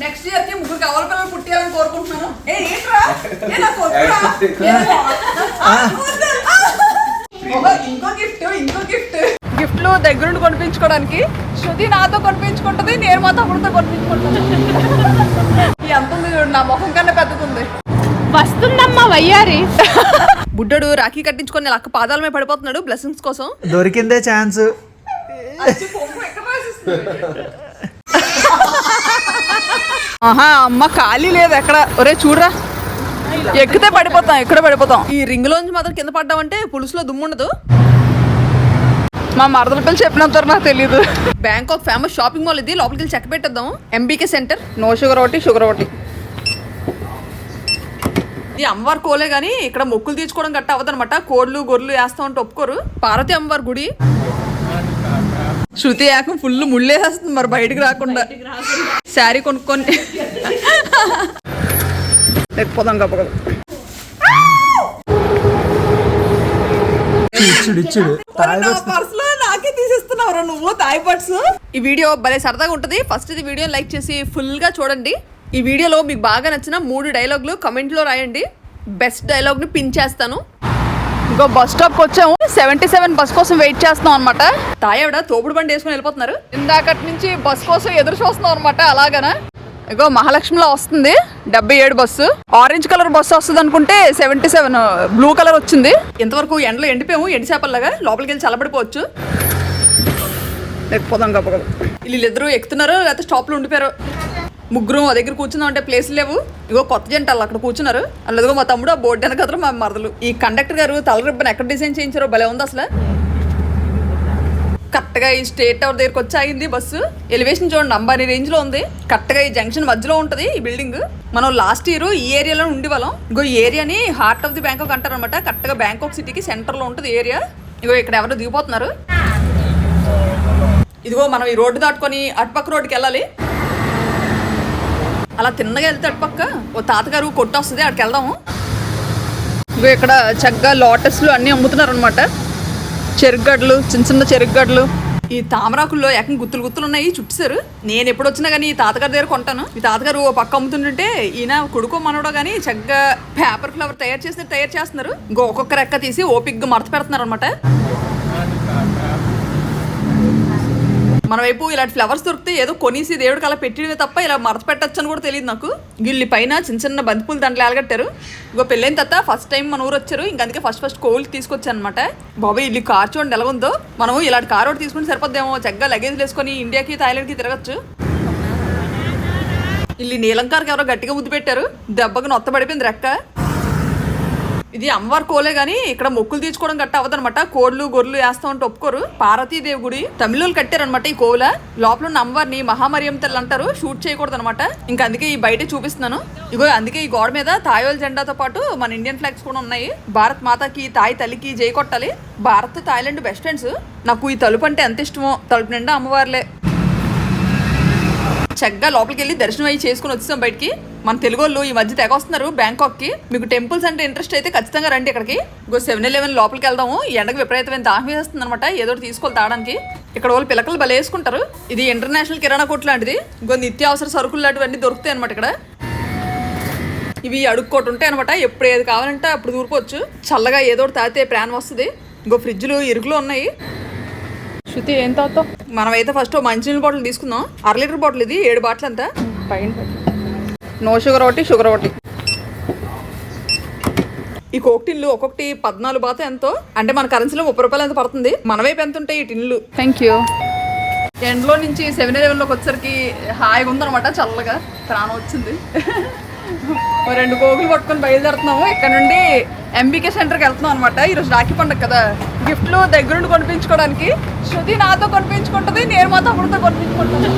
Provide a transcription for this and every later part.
Next ఇయర్కి ముగ్గురు కవల పిల్లలు పుట్టాలని కోరుకుంటున్నాను. ఏ ఏంట్రా? ఇంకో గిఫ్ట్ ఇంకో గిఫ్ట్ గిఫ్ట్లు దగ్గరుండి కొనిపించుకోవడానికి శృతి నాతో కొనిపించుకుంటది నేను మా తమ్ముడితో కొనిపించుకుంటాను. ఎంత ఉంది చూడు, నా ముఖం కన్నా పెద్దకుంది వస్తుందమ్మా వయ్యారి. బుడ్డడు రాఖీ కట్టించుకొని అక్క పాదాల మీద పడిపోతున్నాడు బ్లెస్సింగ్స్ కోసం. దొరికిందే ఛాన్స్ ఆహా అమ్మ ఖాళీ లేదు ఎక్కడ? ఒరే చూడరా. ఎక్కితే పడిపోతాం ఎక్కడ పడిపోతాం? ఈ రింగ్ లోంచి మాత్రం కింద పడ్డామంటే పులుసులో దుమ్ము ఉండదు. మా మరదల పిల్లలు చెప్పినంత నాకు తెలియదు బ్యాంకాక్ ఫేమస్ షాపింగ్ మాల్ ఇది. లోపలికి వెళ్ళి చెక్క పెట్టేద్దాం. ఎంబీకే సెంటర్ నో షుగర్ ఒకటి షుగర్ ఒకటి ఇది అమ్మవారి కోలే కానీ ఇక్కడ మొక్కులు తీర్చుకోవడం గట్ట అవ్వదనమాట కోళ్ళు గొర్రెలు వేస్తా ఉంటే ఒప్పుకోరు. పార్వతి అమ్మవారి గుడి. శృతి ఏకం ఫుల్ ముళ్ళేసేస్తుంది మరి బయటికి రాకుండా. శారీ కొనుక్కొని. లేకపోదాం గప్పగల ఇచ్చుడు ఇచ్చుడు. పర్సులో నాకే తీసేస్తున్నావు నువ్వు తాయి పర్స్ ఈ వీడియో భలే సరదాగా ఉంటుంది. ఫస్ట్ ఇది వీడియో లైక్ చేసి ఫుల్గా చూడండి. ఈ వీడియోలో మీకు బాగా నచ్చిన మూడు డైలాగులు కమెంట్లో రాయండి. బెస్ట్ డైలాగ్ని పిన్ చేస్తాను. ఇంకో బస్ స్టాప్ వచ్చాము. సెవెంటీ సెవెన్ బస్ కోసం వెయిట్ చేస్తున్నాం అనమాట తాయావిడ తోపుడు బండి వేసుకుని వెళ్ళిపోతున్నారు. ఇందాకటి నుంచి బస్ కోసం ఎదురు చూస్తున్నాం అనమాట అలాగనా? ఇగో మహాలక్ష్మిలో వస్తుంది డెబ్బై ఏడు బస్సు. ఆరెంజ్ కలర్ బస్సు వస్తుంది అనుకుంటే సెవెంటీ సెవెన్ బ్లూ కలర్ వచ్చింది. ఇంతవరకు ఎండలో ఎండిపోయాము ఎండి చేపల్లాగా లోపలికి వెళ్ళి చల్లబడిపోవచ్చు. లేకపోదాం గప్ప వీళ్ళిద్దరూ ఎక్కుతున్నారు లేకపోతే స్టాప్లో ఉండిపోయారు. ముగ్గురు మా దగ్గర కూర్చుందాం అంటే ప్లేస్ లేవు. ఇగో కొత్త జంట అక్కడ కూర్చున్నారు. అల్లదిగో మా తమ్ముడు ఆ బోర్డు వెనక మా మరదలు. ఈ కండక్టర్ గారు తల రిబ్బన్ ఎక్కడ డిజైన్ చేయించారో భలే ఉంది అసలు. కరెక్ట్గా ఈ స్టేట్ టవర్ దగ్గరికి వచ్చి ఆగింది బస్సు ఎలివేషన్ చూడండి అంబానీ రేంజ్లో ఉంది. కరెక్ట్గా ఈ జంక్షన్ మధ్యలో ఉంటుంది ఈ బిల్డింగ్ మనం లాస్ట్ ఇయర్ ఈ ఏరియాలో ఉండి వాళ్ళం ఇగో ఈ ఏరియాని హార్ట్ ఆఫ్ ది బ్యాంకాక్ అంటారు అనమాట కరెక్ట్గా బ్యాంకాక్ సిటీకి సెంటర్లో ఉంటుంది ఏరియా ఇగో ఇక్కడ ఎవరు దిగిపోతున్నారు. ఇదిగో మనం ఈ రోడ్డు దాటుకొని అటుపక్క రోడ్డుకి వెళ్ళాలి. అలా తిన్నగా వెళ్తే అటుపక్క ఓ తాతగారు కొట్టు వస్తుంది అక్కడికి వెళ్దాము. ఇగో ఇక్కడ చక్కగా లోటస్లు అన్నీ అమ్ముతున్నారు అనమాట చెరుగడ్లు చిన్న చిన్న చెరుగడ్లు ఈ తామరాకుల్లో ఏకంగా గుత్తులు గుత్తులు ఉన్నాయి చుట్టేశారు నేను ఎప్పుడు వచ్చినా కానీ ఈ తాతగారి దగ్గర కొంటాను. ఈ తాతగారు ఓ పక్క అమ్ముతుంటుంటే ఈయన కొడుకో మనవడో కానీ చక్కగా పేపర్ ఫ్లవర్ తయారు చేసి తయారు చేస్తున్నారు. ఇంకో ఒక్కొక్క రెక్క తీసి ఓపిక్గా మడత పెడుతున్నారు అనమాట మన వైపు ఇలాంటి ఫ్లవర్స్ దొరికితే ఏదో కొనేసి దేవుడికి అలా పెట్టినవే తప్ప ఇలా మరత పెట్టచ్చు అని కూడా తెలియదు నాకు. గిల్లి పైన చిన్న చిన్న బంతిపూలు దాంట్లో ఎలగట్టారు ఇంకో పెళ్ళైన తర్వాత ఫస్ట్ టైం మన ఊరు వచ్చారు. ఇంక అందుకే ఫస్ట్ ఫస్ట్ కోవిల్ తీసుకొచ్చాను అనమాట బాబాయ్ ఇల్లు కార్ చూడండి ఎలా ఉందో. మనం ఇలాంటి కార్ ఒకటి తీసుకుని సరిపోద్దేమో. చక్కగా లగేజ్ వేసుకొని ఇండియాకి థాయిలాండ్కి తిరగచ్చు. ఇల్లు నీలంకార్కి ఎవరో గట్టిగా ముద్దు పెట్టారు. దెబ్బకు నొత్త పడిపోయింది రెక్క. ఇది అమ్మవారి కోలే గానీ ఇక్కడ మొక్కులు తీర్చుకోవడం గట్ట అవదనమాట కోళ్ళు గొర్రెలు వేస్తా ఉంటే ఒప్పుకోరు. పార్వతీదేవి గుడి తమిళులు కట్టారనమాట ఈ కోవిల. లోపల ఉన్న అమ్మవారిని మహామరియం తల్లి అంటారు. షూట్ చేయకూడదు అనమాట ఇంకా అందుకే ఈ బయట చూపిస్తున్నాను. ఇగో అందుకే ఈ గోడ మీద తాయోల్ జెండాతో పాటు మన ఇండియన్ ఫ్లాగ్స్ కూడా ఉన్నాయి. భారత్ మాతకి తాయి తల్లికి జై కొట్టాలి. Bharat Thailand best friends. నాకు ఈ తలుపు అంటే ఎంత ఇష్టమో తలుపు నిండా అమ్మవార్లే. చక్కగా లోపలికి వెళ్ళి దర్శనం అయ్యి చేసుకుని వచ్చేసాం బయటికి. మన తెలుగు వాళ్ళు ఈ మధ్య తెగ వస్తున్నారు బ్యాంకాక్కి మీకు టెంపుల్స్ అంటే ఇంట్రెస్ట్ అయితే ఖచ్చితంగా రండి ఇక్కడికి. ఇంకో సెవెన్ ఎలెవెన్ లోపలికి వెళ్దాము. ఎండకు విపరీతమైన దాహం వేస్తుంది అనమాట ఏదో తీసుకొని తాగడానికి. ఇక్కడ వాళ్ళు పిల్లకలు బలేసుకుంటారు వేసుకుంటారు. ఇది ఇంటర్నేషనల్ కిరాణా కొట్టు లాంటిది. ఇంకో నిత్యావసర సరుకులు లాంటివన్నీ దొరుకుతాయి అనమాట ఇక్కడ. ఇవి అడుక్కోటి ఉంటాయి అనమాట ఎప్పుడు ఏది కావాలంటే అప్పుడు దూరుకోవచ్చు. చల్లగా ఏదో ఒకటి తాగితే ప్రాణం వస్తుంది. ఇంకో ఫ్రిడ్జ్లు ఇరుకులు ఉన్నాయి. శృతి ఏం తాగుతావు మనమైతే ఫస్ట్ మంచినీళ్ళ బాటిల్ తీసుకుందాం. అర లీటర్ బాటిల్ ఇది ఏడు బాటిల్ అంతా. పైన నో షుగర్ ఒకటి షుగర్ ఒకటి. ఈ కోక్ టిన్లు ఒక్కొక్కటి పద్నాలుగు బాత ఎంతో. అంటే మన కరెన్సీలో ముప్పై రూపాయలు ఎంత పడుతుంది? మన వైపు ఎంత ఉంటాయి ఈ టిన్లు? థ్యాంక్ యూ ఎండ్లో నుంచి సెవెన్ ఎలెవెన్లోకి వచ్చేసరికి హాయిగా ఉందన్నమాట చల్లగా. ప్రాణం వచ్చింది. రెండు గోగులు పట్టుకొని బయలుదేరుతున్నాము. ఇక్కడ నుండి ఎంబీకే సెంటర్కి వెళ్తున్నాం అనమాట ఈరోజు రాఖీ పండుగ కదా. గిఫ్ట్లు దగ్గరుండి కొనిపించుకోవడానికి. శృతి నాతో కొనిపించుకుంటుంది నేను మా తమ్ముడితో కొనిపించుకుంటాను.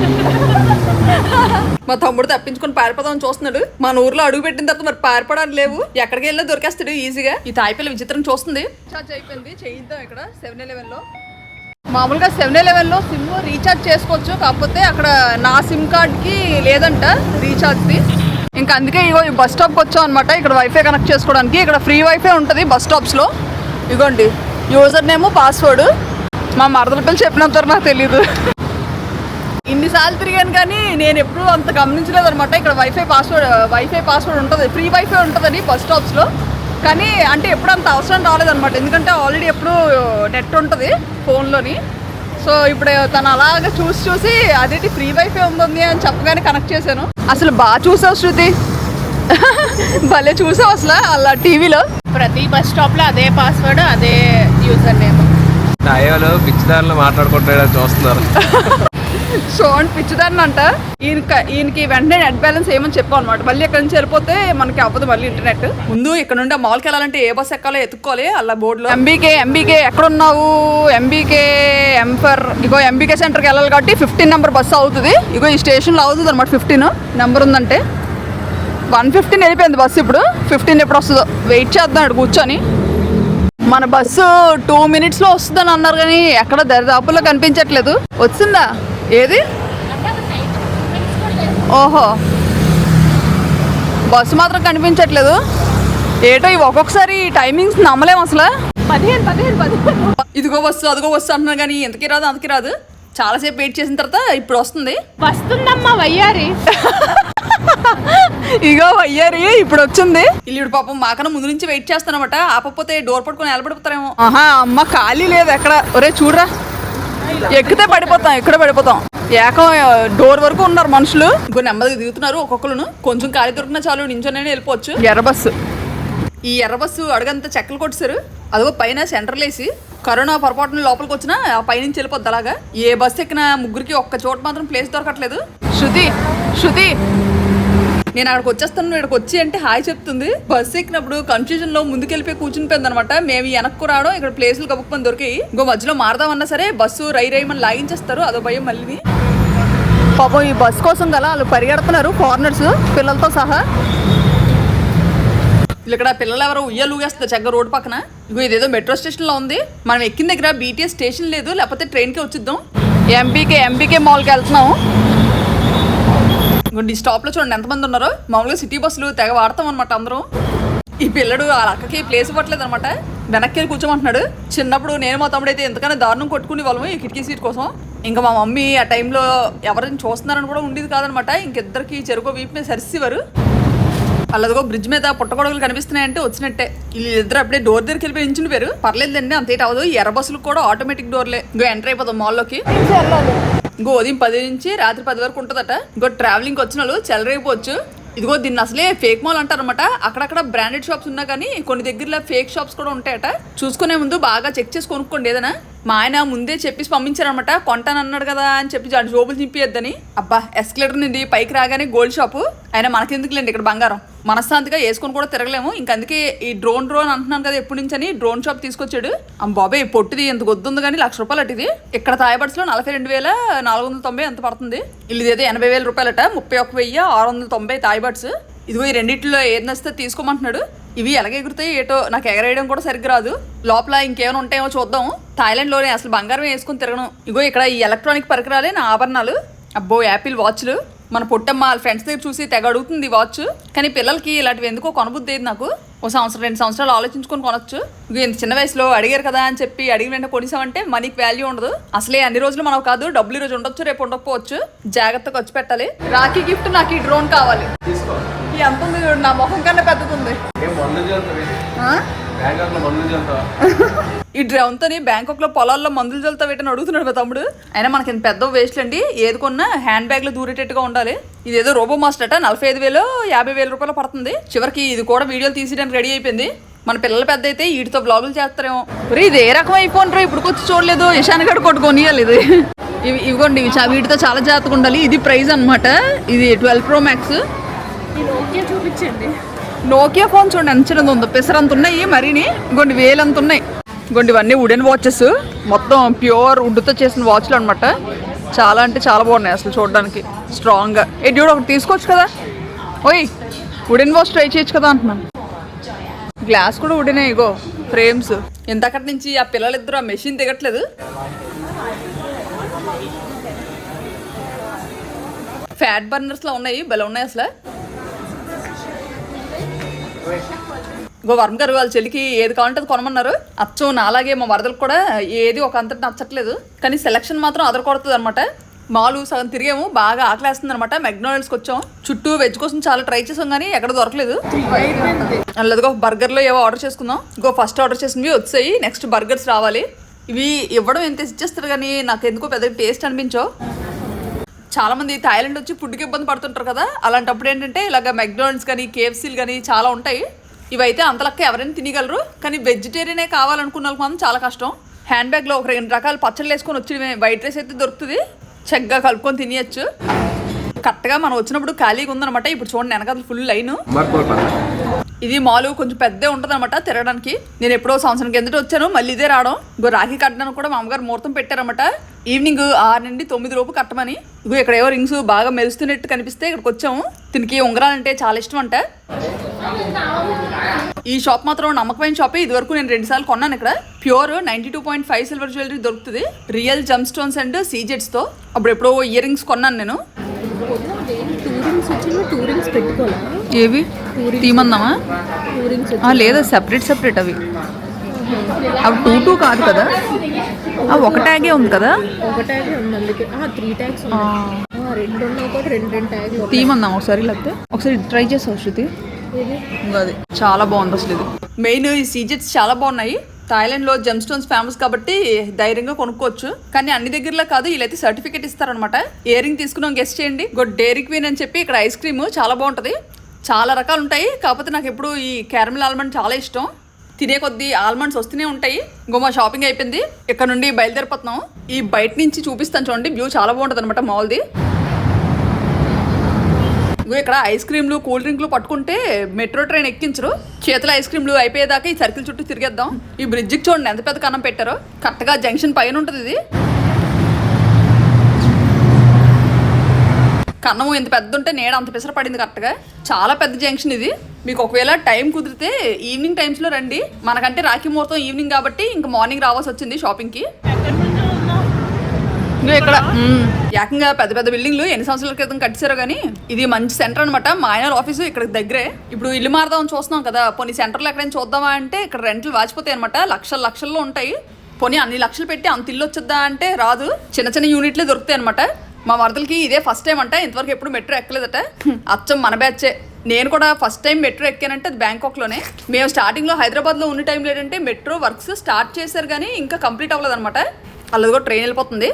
మా తమ్ముడు తప్పించుకొని పారిపోదాం చూస్తున్నాడు. మన ఊర్లో అడుగు పెట్టిన తర్వాత మరి పారిపోవడానికి లేవు. ఎక్కడికి వెళ్ళినా దొరికేస్తాడు ఈజీగా. ఈ తాయిపిల్ల విచిత్రం చూస్తుంది. రీఛార్జ్ అయిపోయింది. చేయిద్దాం ఇక్కడ సెవెన్ ఎలెవెన్లో. మామూలుగా సెవెన్ ఎలెవెన్లో సిమ్ రీఛార్జ్ చేసుకోవచ్చు. కాకపోతే అక్కడ నా సిమ్ కార్డ్కి లేదంట రీఛార్జ్ది. ఇంకా అందుకే ఇగో ఈ బస్ స్టాప్కి వచ్చాం అనమాట ఇక్కడ వైఫై కనెక్ట్ చేసుకోవడానికి. ఇక్కడ ఫ్రీ వైఫై ఉంటుంది బస్ స్టాప్స్లో. ఇగోండి యూజర్ నేమ్ పాస్వర్డ్ మా మరదల పిల్లలు చెప్పినంతవరకు నాకు తెలియదు ఇన్నిసార్లు తిరిగాను కానీ నేను ఎప్పుడూ అంత గమనించలేదు అనమాట ఇక్కడ వైఫై పాస్వర్డ్ వైఫై పాస్వర్డ్ ఉంటుంది. ఫ్రీ వైఫై ఉంటుందని బస్ స్టాప్స్లో. కానీ అంటే ఎప్పుడు అంత అవసరం రాలేదనమాట ఎందుకంటే ఆల్రెడీ ఎప్పుడు నెట్ ఉంటుంది ఫోన్లోని. సో ఇప్పుడు తను అలాగ చూసి చూసి అదేంటి ఫ్రీ వైఫై ఉంది అని చెప్పగానే కనెక్ట్ చేశాను. అసలు బాగా చూసావు శృతి? భలే చూసావు అసలు అలా టీవీలో. ప్రతి బస్ స్టాప్లో అదే పాస్వర్డ్ అదే యూజర్ నేమ్ అయ్యోలు పిచ్చిదారులు మాట్లాడుకుంటాడని చూస్తున్నారు. సో అని పిచ్చిదాన్ని అంట. ఈయన ఈయనకి వెంటనే నెట్ బ్యాలెన్స్ ఏమని చెప్పాం అనమాట మళ్ళీ ఇక్కడ నుంచి వెళ్ళిపోతే మనకి అవ్వదు మళ్ళీ ఇంటర్నెట్ ముందు ఇక్కడ నుండి మాల్కి వెళ్ళాలంటే ఏ బస్ ఎక్కాలో ఎత్తుక్కోవాలి అలా బోర్డులో ఎంబీకే ఎంబీకే ఎక్కడున్నావు? ఎంబీకే ఎంఫర్ ఇగో ఎంబీకే సెంటర్కి వెళ్ళాలి కాబట్టి ఫిఫ్టీన్ నెంబర్ బస్సు అవుతుంది. ఇగో ఈ స్టేషన్లో అవుతుంది అనమాట ఫిఫ్టీన్ నెంబర్ ఉందంటే. వన్ ఫిఫ్టీన్ వెళ్ళిపోయింది బస్సు ఇప్పుడు. ఫిఫ్టీన్ ఎప్పుడు వస్తుందో. వెయిట్ చేద్దాం కూర్చొని. మన బస్సు టూ మినిట్స్లో వస్తుందని అన్నారు కానీ ఎక్కడ దరిదాపుల్లో కనిపించట్లేదు. వచ్చిందా? ఏది? ఓహో. బస్సు మాత్రం కనిపించట్లేదు. ఏటో ఇవి ఒక్కొక్కసారి టైమింగ్స్ నమ్మలేం అసలు. పదిహేను పదిహేను పదిహేను. ఇదిగో బస్సు అదిగో బస్సు అంటున్నా కానీ ఎంతకి రాదు అంతకి రాదు. చాలాసేపు వెయిట్ చేసిన తర్వాత ఇప్పుడు వస్తుంది. వస్తుందమ్మా వయ్యారి. ఇగో అయ్యారి ఇప్పుడు వచ్చింది. ఇల్లుడు పాపం మాకన్నా ముందు నుంచి వెయిట్ చేస్తానమాట. ఆపకపోతే డోర్ పట్టుకొని నిలబడిపోతారేమో. ఆహా అమ్మ ఖాళీ లేదు ఎక్కడ. ఒరే చూడరా. ఎక్కితే పడిపోతాం ఎక్కడ పడిపోతాం. ఏకం డోర్ వరకు ఉన్నారు మనుషులు. ఇంకో నెమ్మదిగా దిగుతున్నారు ఒక్కొక్కరు కొంచెం ఖాళీ దొరికినా చాలు నించొనే వెళ్ళిపోవచ్చు. ఎర్ర బస్సు. ఈ ఎర్ర బస్సు అడుగంతా చెక్కలు కొట్టేశారు. అదిగో పైన సెంటర్లు వేసి కరోనా పొరపాటున లోపలికి వచ్చినా ఆ పైనుంచి వెళ్ళిపోద్ది అలాగా. ఏ బస్సు ఎక్కిన ముగ్గురికి ఒక్క చోట మాత్రం ప్లేస్ దొరకట్లేదు. శృతి శృతి నేను అక్కడికి వచ్చేస్తాను ఇక్కడికి వచ్చి అంటే హాయ్ చెప్తుంది. బస్సు ఎక్కినప్పుడు కన్ఫ్యూజన్లో ముందుకెళ్ళిపోయి కూర్చునిపోయింది అనమాట మేము వెనక్కు రావడం ఇక్కడ ప్లేసులు కప్పుకొని దొరికాయి. ఇంకో మధ్యలో మారదామన్నా సరే బస్సు రై రైమని లాగించేస్తారు అదో భయం మళ్ళీ పాపం ఈ బస్ కోసం గల వాళ్ళు పరిగెడుతున్నారు ఫారినర్స్ పిల్లలతో సహా. ఇక్కడ పిల్లలు ఎవరో ఉయ్యాలు ఊగేస్తారు చెగ్గ రోడ్ పక్కన. ఇగో ఇదేదో మెట్రో స్టేషన్లో ఉంది. మనం ఎక్కిన దగ్గర బీటీఎస్ స్టేషన్ లేదు లేకపోతే ట్రైన్కి వచ్చిద్దాం. ఎంపీకే ఎంపీకే మాల్కి వెళ్తున్నాం. ఇంకోటి ఈ స్టాప్లో చూడండి ఎంతమంది ఉన్నారో? మామూలుగా సిటీ బస్సులు తెగ వాడతాం అనమాట అందరం. ఈ పిల్లడు ఆ అక్కకి ప్లేస్ ఇవ్వట్లేదు అనమాట వెనక్కి వెళ్ళి కూర్చోమంటున్నాడు. చిన్నప్పుడు నేను మా తమ్ముడు అయితే ఎంతకన్నా దారుణం కొట్టుకునే వాళ్ళము ఈ కిటికీ సీట్ కోసం. ఇంకా మా మమ్మీ ఆ టైంలో ఎవరిని చూస్తున్నారని కూడా ఉండేది కాదనమాట ఇంకిద్దరికి చెరుకు వీపు మీద సరిసేవారు అలాగో బ్రిడ్జ్ మీద పుట్టగొడవలు కనిపిస్తున్నాయంటే వచ్చినట్టే. వీళ్ళిద్దరు అప్పుడే డోర్ దగ్గరికి వెళ్ళిపోయి నించుని పేరు. పర్లేదండి అంతేటి అవ్వదు. ఎర్ర బస్సులు కూడా ఆటోమేటిక్ డోర్లే ఇంకో ఎంటర్ అయిపోతాం మాల్లోకి గోధుమ పది నుంచి రాత్రి పది వరకు ఉంటుందట. ఇంకో ట్రావెలింగ్ వచ్చిన వాళ్ళు చెలరైపోవచ్చు ఇదిగో దీన్ని అసలే ఫేక్ మాల్ అంటారనమాట అక్కడక్కడ బ్రాండెడ్ షాప్స్ ఉన్నా కానీ కొన్ని దగ్గరలో ఫేక్ షాప్స్ కూడా ఉంటాయట. చూసుకునే ముందు బాగా చెక్ చేసి కొనుక్కోండి ఏదైనా. మా ఆయన ముందే చెప్పేసి పంపించారనమాట కొంటాను అన్నాడు కదా అని చెప్పి జోబులు చింపియద్దని. అబ్బా ఎస్కలేటర్ నుండి పైకి రాగానే గోల్డ్ షాపు ఆయన మనకెందుకులేండి ఇక్కడ బంగారం. మనశ్శాంతిగా వేసుకొని కూడా తిరగలేము. ఇంక అందుకే ఈ డ్రోన్ డ్రోన్ అంటున్నాను కదా ఎప్పటి నుంచి అని డ్రోన్ షాప్ తీసుకొచ్చాడు బాబాయ్ పొట్టిది ఎంత గొద్దుంది కానీ లక్ష రూపాయలు అటు ఇది. ఇక్కడ తాయబడ్స్లో నలభై రెండు వేల నాలుగు వందల తొంభై ఎంత పడుతుంది? ఇది ఏదో ఎనభై వేల రూపాయలట. ముప్పై ఒక వెయ్యి ఆరు వందల తొంభై తాయబడ్స్. ఇదిగో ఈ రెండిట్లో ఏది నచ్చితే తీసుకోమంటున్నాడు. ఇవి ఎలాగ ఎగురుతాయి ఏటో నాకు ఎగరేయడం కూడా సరిగ్గా రాదు. లోపల ఇంకేమైనా ఉంటాయేమో చూద్దాం. థాయిలాండ్లోనే అసలు బంగారం వేసుకుని తిరగను. ఇగో ఇక్కడ ఈ ఎలక్ట్రానిక్ పరికరాలే నా ఆభరణాలు. అబ్బో యాపిల్ వాచ్లు. మన పొట్టమ్మ వాళ్ళ ఫ్రెండ్స్ దగ్గర చూసి తెగ అడుగుతుంది ఈ వాచ్. కానీ పిల్లలకి ఇలాంటివి ఎందుకో కొనబుద్ది నాకు. ఓ సంవత్సరం రెండు సంవత్సరాలు ఆలోచించుకొని కొనొచ్చు. ఇంత చిన్న వయసులో అడిగారు కదా అని చెప్పి అడిగిన వెంటనే కొనిసామంటే మనీకి వాల్యూ ఉండదు. అసలే అన్ని రోజులు మనకు కాదు డబ్బులు ఈ రోజు ఉండొచ్చు రేపు ఉండకపోవచ్చు. జాగ్రత్తగా ఖర్చు పెట్టాలి. రాఖీ గిఫ్ట్ నాకు ఈ డ్రోన్ కావాలి. ఈ ఎంత ఉంది నా ముఖం కన్నా పెద్దది ఉంది? ఈ డ్రోన్తో బ్యాంకాక్లో పొలాల్లో మందులు చల్లుతా పెట్టని అడుగుతున్నాడు మా తమ్ముడు. అయినా మనకి ఇంత పెద్ద వేస్ట్ అండి ఏది కొన్నా హ్యాండ్ బ్యాగ్లో దూరేటట్టుగా ఉండాలి. ఇది ఏదో రోబో మాస్టర్ అట. నలభై ఐదు వేలు యాభై వేల రూపాయలు పడుతుంది. చివరికి ఇది కూడా వీడియోలు తీసేయడానికి రెడీ అయిపోయింది. మన పిల్లలు పెద్ద అయితే వీటితో బ్లాగులు చేస్తారేమో. ఇది ఏ రకం అయిపోయినరో ఇప్పుడు వచ్చి చూడలేదు. ఇషాన్ గడు కొట్టుకొనియాలి ఇది. ఇవి ఇవ్వండి ఇవి చా- వీటితో చాలా జాగ్రత్తగా ఉండాలి. ఇది ప్రైస్ అన్నమాట. ఇది ట్వెల్వ్ ప్రో మ్యాక్స్. చూపించండి. నోకియా ఫోన్ చూడండి అంచనంత చిన్నది ఉందో. పెసరంత ఉన్నాయి మరిని ఇంకొన్ని వేలంత ఉన్నాయి గొండి ఇవన్నీ వుడెన్ వాచెస్ మొత్తం ప్యూర్ వుడ్తో చేసిన వాచ్లు అనమాట చాలా అంటే చాలా బాగున్నాయి అసలు చూడడానికి. స్ట్రాంగ్గా ఏ డ్యూడ్ ఒకటి తీసుకోవచ్చు కదా? ఓయ్ వుడెన్ వాచ్ ట్రై చేయొచ్చు కదా అంటున్నాను. గ్లాస్ కూడా వుడెనే ఇగో ఫ్రేమ్స్ ఇంతకటి నుంచి ఆ పిల్లలిద్దరూ ఆ మెషిన్ దిగట్లేదు. ఫ్యాట్ బర్నర్స్లో ఉన్నాయి భలే ఉన్నాయి అసలు. ఇంకో వర్మ గారు వాళ్ళ చెల్లికి ఏది కావాలంటే అది కొనమన్నారు. అచ్చం నాలాగే మా వరదలకు కూడా ఏది ఒక అంతటి నచ్చట్లేదు. కానీ సెలక్షన్ మాత్రం అదర కొడుతుంది అనమాట మాలు సగం తిరిగాము బాగా ఆకలేస్తుంది అనమాట మెక్డానల్డ్స్కి వచ్చాం. చుట్టూ వెజ్ కోసం చాలా ట్రై చేసాం కానీ ఎక్కడ దొరకలేదు. లేదుగా బర్గర్లో ఏవో ఆర్డర్ చేసుకుందాం. ఇంకో ఫస్ట్ ఆర్డర్ చేసినవి వచ్చాయి. నెక్స్ట్ బర్గర్స్ రావాలి. ఇవి ఇవ్వడం ఎంత ఇచ్చేస్తారు కానీ నాకు ఎందుకో పెద్ద టేస్ట్ అనిపించో చాలా మంది థాయిలాండ్ వచ్చి ఫుడ్కి ఇబ్బంది పడుతుంటారు కదా? అలాంటప్పుడు ఏంటంటే ఇలాగ మెక్డోనల్డ్స్ కానీ కేఎఫ్సీలు కానీ చాలా ఉంటాయి. ఇవైతే అంతలక్క ఎవరైనా తినగలరు. కానీ వెజిటేరియనే కావాలనుకున్న వాళ్ళకి మనం చాలా కష్టం. హ్యాండ్ బ్యాగ్లో ఒక రెండు రకాల పచ్చళ్ళు వేసుకొని వచ్చి వైట్ రైస్ అయితే దొరుకుతుంది. చక్కగా కలుపుకొని తినేయచ్చు. కరెక్ట్గా మనం వచ్చినప్పుడు ఖాళీగా ఉందనమాట ఇప్పుడు చూడండి వెనకాల ఫుల్ లైన్ ఇది మాలు కొంచెం పెద్దే ఉంటుంది అనమాట తిరగడానికి. నేను ఎప్పుడో సంవత్సరం కిందట వచ్చాను. మళ్ళీ ఇదే రావడం. ఇంకో రాఖీ కట్టడానికి కూడా మా అమ్మగారు ముహూర్తం పెట్టారనమాట ఈవినింగ్ ఆరు నుండి తొమ్మిది లోపు కట్టమని. ఇగో ఇక్కడ ఏవో రింగ్స్ బాగా మెరుస్తున్నట్టు కనిపిస్తే ఇక్కడికి వచ్చాము. దీనికి ఉంగరాలంటే చాలా ఇష్టం అంట. ఈ షాప్ మాత్రం నమ్మకమైన షాపే. ఇది వరకు నేను రెండు సార్లు కొన్నాను ఇక్కడ. Pure ninety two point five silver jewellery దొరుకుతుంది. రియల్ జమ్ స్టోన్స్ అండ్ సీజెట్స్తో. అప్పుడు ఎప్పుడో ఇయర్ రింగ్స్ కొన్నాను నేను. ఏవి? తీమందామా? లేదా సెపరేట్ సెపరేట్ అవి. అవి టూ టూ కాదు కదా? ఒక ట్యాగే ఉంది కదా? ఒకటాగే ఉంది అందుకే. త్రీ ట్యాగ్స్ రెండు ఉన్నాయి కూడా రెండు రెండు ట్యాగ్లు తీమందాం ఒకసారి లేకపోతే? ఒకసారి ట్రై చేసావు శృతి? అది చాలా బాగుంది అసలు ఇది. మెయిన్ ఈ సీజెట్స్ చాలా బాగున్నాయి. థాయిలాండ్లో జెమ్ స్టోన్స్ ఫేమస్ కాబట్టి ధైర్యంగా కొనుక్కోవచ్చు. కానీ అన్ని దగ్గరలో కాదు వీళ్ళైతే సర్టిఫికేట్ ఇస్తారనమాట ఇయరింగ్ తీసుకున్నాం గెస్ట్ చేయండి. గుడ్ డైరీ క్వీన్ అని చెప్పి ఇక్కడ ఐస్ క్రీమ్ చాలా బాగుంటది. చాలా రకాలు ఉంటాయి. కాకపోతే నాకు ఎప్పుడు ఈ క్యారమిల్ ఆల్మండ్ చాలా ఇష్టం. తినే కొద్దీ ఆల్మండ్స్ వస్తూనే ఉంటాయి. ఇంకో మా షాపింగ్ అయిపోయింది. ఇక్కడ నుండి బయలుదేరిపోతున్నాం. ఈ బయట నుంచి చూపిస్తాను చూడండి. వ్యూ చాలా బాగుంటుంది అనమాట మాల్ది ఇగో ఇక్కడ ఐస్ క్రీమ్లు కూల్ డ్రింక్లు పట్టుకుంటే మెట్రో ట్రైన్ ఎక్కించరు. చేతుల ఐస్ క్రీమ్లు అయిపోయేదాకా ఈ సర్కిల్ చుట్టూ తిరిగేద్దాం. ఈ బ్రిడ్జికి చూడండి ఎంత పెద్ద కన్నం పెట్టారో. కరెక్ట్గా జంక్షన్ పైన ఉంటుంది ఇది. కన్నము ఎంత పెద్ద ఉంటే నీడ అంత పిసర పడింది కరెక్ట్గా చాలా పెద్ద జంక్షన్ ఇది. మీకు ఒకవేళ టైం కుదిరితే ఈవినింగ్ టైమ్స్లో రండి. మనకంటే రాఖీ ముహూర్తం ఈవినింగ్ కాబట్టి ఇంకా మార్నింగ్ రావాల్సి వచ్చింది షాపింగ్కి ఇదిగో ఇక్కడ ఏకంగా పెద్ద పెద్ద బిల్డింగ్లు ఎన్ని సంవత్సరాల క్రితం కట్టారో కానీ ఇది మంచి సెంటర్ అనమాట మా ఆయన ఆఫీసు ఇక్కడ దగ్గరే. ఇప్పుడు ఇల్లు మారదాం చూస్తున్నాం కదా పోనీ సెంటర్లో ఎక్కడైనా చూద్దామా అంటే ఇక్కడ రెంట్లు వాచిపోతాయి అనమాట లక్షల లక్షల్లో ఉంటాయి. పోనీ అన్ని లక్షలు పెట్టి అంత ఇల్లు వచ్చొద్దా అంటే రాదు. చిన్న చిన్న యూనిట్లే దొరుకుతాయి అనమాట మా వరదలకి ఇదే ఫస్ట్ టైం అంట ఇంతవరకు ఎప్పుడు మెట్రో ఎక్కలేదట. అచ్చం మన బ్యాచే. నేను కూడా ఫస్ట్ టైం మెట్రో ఎక్కానంటే అది బ్యాంకాక్లోనే. మేము స్టార్టింగ్లో హైదరాబాద్లో ఉన్న టైం లేదంటే మెట్రో వర్క్స్ స్టార్ట్ చేశారు కానీ ఇంకా కంప్లీట్ అవ్వలేదు అలాగో ట్రైన్ వెళ్ళిపోతుంది.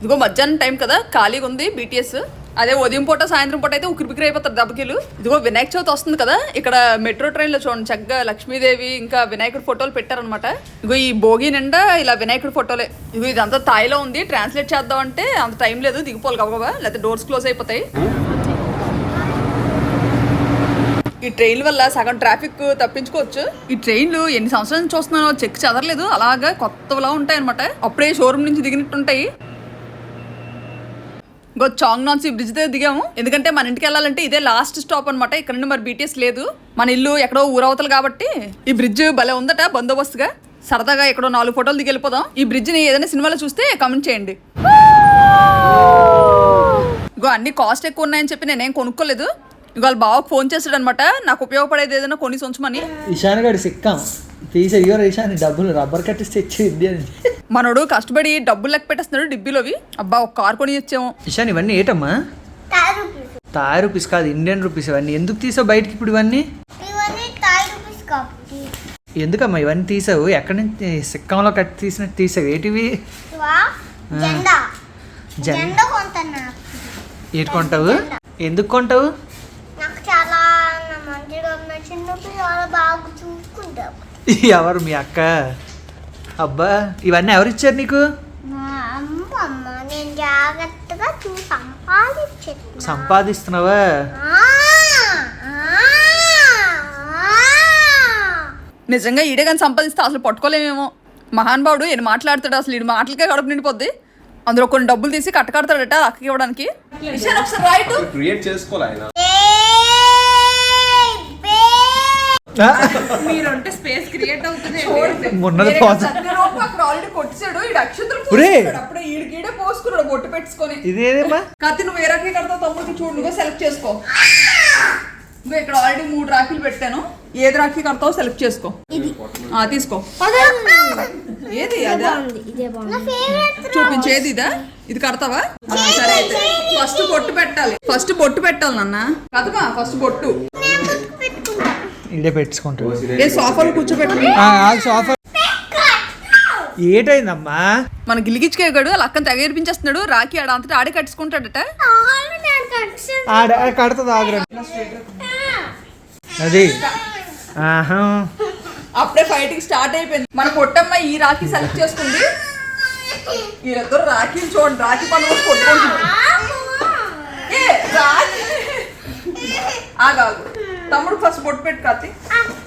ఇదిగో మధ్యాహ్నం టైం కదా ఖాళీగా ఉంది బీటీఎస్ అదే ఉదయం పూట సాయంత్రం పూట అయితే ఉక్కిరి బిక్కిరి అయిపోతారు దెబ్బకిలు ఇదిగో వినాయక చవితి వస్తుంది కదా ఇక్కడ మెట్రో ట్రైన్లో చూడండి చక్కగా లక్ష్మీదేవి ఇంకా వినాయకుడి ఫోటోలు పెట్టారనమాట ఇగో ఈ భోగి నిండా ఇలా వినాయకుడి ఫోటోలే. ఇగో ఇదంతా తాయిలో ఉంది ట్రాన్స్లేట్ చేద్దాం అంటే అంత టైం లేదు దిగిపోవాలి గబగబా లేకపోతే డోర్స్ క్లోజ్ అయిపోతాయి. ఈ ట్రైన్ వల్ల సగం ట్రాఫిక్ తప్పించుకోవచ్చు. ఈ ట్రైన్లు ఎన్ని సంవత్సరాల నుంచి చూస్తున్నానో చెక్ చదరలేదు. అలాగా కొత్తలా ఉంటాయి అనమాట అప్పుడే షోరూమ్ నుంచి దిగినట్టు ఉంటాయి ఇంకో చాంగ్ నాన్సీ బ్రిడ్జ్ దగ్గర దిగాము. ఎందుకంటే మన ఇంటికి వెళ్ళాలంటే ఇదే లాస్ట్ స్టాప్ అనమాట ఇక్కడ నుండి మరి బీటీఎస్ లేదు. మన ఇల్లు ఎక్కడో ఊరవతలు కాబట్టి ఈ బ్రిడ్జ్ భలే ఉందట బందోబస్తుగా. సరదాగా ఎక్కడో నాలుగు ఫోటోలు దిగి వెళ్ళిపోదాం ఈ బ్రిడ్జ్ని ఏదైనా సినిమాలో చూస్తే కమెంట్ చేయండి. ఇగో అన్ని కాస్ట్ ఎక్కువ ఉన్నాయని చెప్పి నేనేం కొనుక్కోలేదు. ఇక వాళ్ళు బాగా ఫోన్ చేస్తాడు అనమాట నాకు ఉపయోగపడేది ఏదైనా కొని ఉంచమని ఇషాన్ గడి సిక్కాం. తీసి ఇయ్యో ఇషాన్ డబ్బులు రబ్బర్ కట్టిస్తే ఇచ్చేది అని. మనోడు కష్టపడి డబ్బులు లెక్క పెట్టేస్తున్నాడు డిబ్బీలోవి అబ్బా ఒక కార్ కొని ఇచ్చాము ఇషాన్ ఇవన్నీ ఏటమ్మా? Thai rupees. కాదు ఇండియన్ రూపీస్ ఇవన్నీ. ఎందుకు తీసావు బయటికి ఇప్పుడు ఇవన్నీ? థాయ్ ఎందుకమ్మా ఇవన్నీ తీసావు? ఎక్కడి నుంచి? సిక్కంలో కట్టి తీసినట్టు తీసావు. ఏటివి? జెండా. ఏటి కొంటావు? ఎందుకు కొంటావు నాకు చాలా మంచిగా నచ్చినప్పుడు చాలా బాగా చూసుకుంటావు ఎవరు మీ అక్క? అబ్బా ఇవన్నీ ఎవరు ఇచ్చారు నీకు సంపాదిస్తున్నావా? నిజంగా ఈడే కానీ సంపాదిస్తే అసలు పట్టుకోలేమేమో. మహానుభావుడు ఎన్ని మాట్లాడతాడు అసలు ఈ మాటలకే కడుపు నిండిపోద్ది. అందులో కొన్ని డబ్బులు తీసి కట్టకడతాడట అక్కకి ఇవ్వడానికి. ఇషాన్ ఒకసారి రైట్ క్రియేట్ చేసుకోవాలి ఆయన మీరుంటే స్పేస్ క్రియేట్ అవుతుంది మొన్నది ఆల్రెడీ కొట్టిసాడు. అప్పుడే ఈడికీడే పోసుకున్నాడు బొట్టు పెట్టుకొని. ఇదేదేమా కత్తి నువ్వు ఏ రాఖీ కడతావు తమ్ముడికి చూడు నువ్వే సెలెక్ట్ చేసుకో. నువ్వు ఇక్కడ ఆల్రెడీ మూడు రాఖీలు పెట్టాను. ఏది రాఖీ కడతావో సెలెక్ట్ చేసుకో. ఆ, తీసుకో. ఏది అదా? ఇదే బాగుంది. నా ఫేవరెట్ చూపించేది ఇదా? ఇది కడతావా? సరే అయితే. ఫస్ట్ బొట్టు పెట్టాలి. ఫస్ట్ బొట్టు పెట్టాలి నాన్న. కదమా ఫస్ట్ బొట్టు. ఇడే పెట్టుకుంటాడు ఏ సోఫాలో కూర్చోబెట్టి. సోఫా. ఏటైందమ్మా? మన గిలిగిచ్చుకేగాడు వాళ్ళ అక్కని తెగ ఏడిపించేస్తున్నాడు. రాఖీ ఆడ అంతటా ఆడే కట్టుకుంటాడట. ఆడ కడుతుంది ఆగ్రా. అది ఆహా. అప్పుడే ఫైటింగ్ స్టార్ట్ అయిపోయింది. మన పొట్టమ్మ ఈ రాఖీ సెలెక్ట్ చేసుకుంది వీళ్ళిద్దరు రాఖీని చూడండి. రాఖీ పండుగ కొట్టుకుంటున్నారు. ఏ రాఖీ. ఆగాగు తమ్ముడు ఫస్ట్ బొట్టు పెట్టు కాతి